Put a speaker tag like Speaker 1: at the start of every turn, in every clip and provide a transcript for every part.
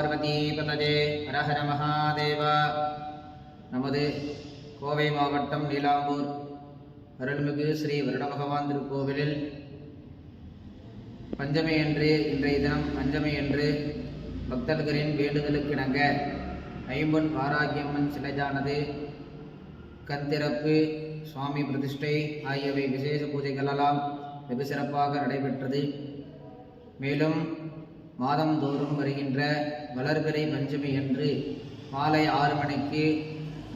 Speaker 1: பார்வதீபதஜே ஹரஹர மகாதேவா. நமது கோவை மாவட்டம் நீலாம்பூர் அருள்மிகு ஸ்ரீ வருட பகவான் திருக்கோவிலில் பஞ்சமை என்று இன்றைய தினம் பஞ்சமை என்று பக்தர்களின் வேண்டுதலுக்கிணங்க ஐம்பொன் வாராகியம்மன் சிலையானது கந்திறப்பு சுவாமி பிரதிஷ்டை ஆகியவை விசேஷ பூஜைகளெல்லாம் வெகு சிறப்பாக நடைபெற்றது. மேலும் மாதந்தோறும் வருகின்ற வளர்பிறை பஞ்சமி அன்று மாலை ஆறு மணிக்கு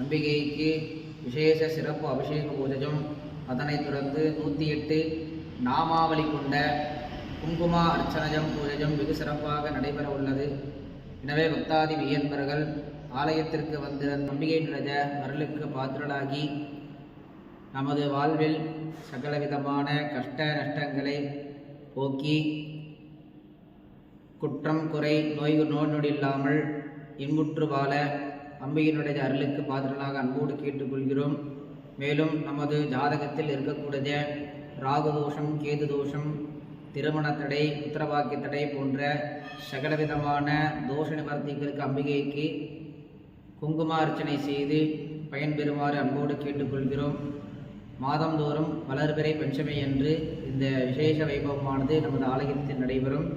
Speaker 1: அம்பிகைக்கு விசேஷ சிறப்பு அபிஷேக பூஜையும் அதனைத் தொடர்ந்து நூற்றி எட்டு நாமாவளி கொண்ட குங்குமா அர்ச்சனஜம் பூஜையும் வெகு சிறப்பாக நடைபெற உள்ளது. எனவே பக்தாதி வியன்பர்கள் ஆலயத்திற்கு வந்து நம்பிக்கையினுடைய அருளுக்கு பாத்திரலாகி நமது வாழ்வில் சகலவிதமான கஷ்ட நஷ்டங்களை போக்கி குற்றம் குறை நோய் நோய் நொடி இல்லாமல் இன்புற்று வாழ அம்பிகையினுடைய அருளுக்கு பாத்திரனாக அன்போடு கேட்டுக்கொள்கிறோம். மேலும் நமது ஜாதகத்தில் இருக்கக்கூடிய ராகு தோஷம் கேது தோஷம் திருமண தடை உத்தரவாக்கிய தடை போன்ற சகலவிதமான தோஷ நிவர்த்திகளுக்கு அம்பிகைக்கு குங்கும அர்ச்சனை செய்து பயன்பெறுமாறு அன்போடு கேட்டுக்கொள்கிறோம். மாதந்தோறும் வளர்பிறை பஞ்சமை என்று இந்த விசேஷ வைபவமானது நமது ஆலயத்தில் நடைபெறும்.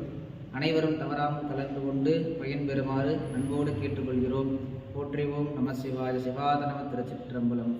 Speaker 1: அனைவரும் தவறாமல் கலந்து கொண்டு பயன்பெறுமாறு அன்போடு கேட்டுக்கொள்கிறோம். போற்றிவோம் நம சிவாய சிவாதனம திருச்சிற்றம்பலம்.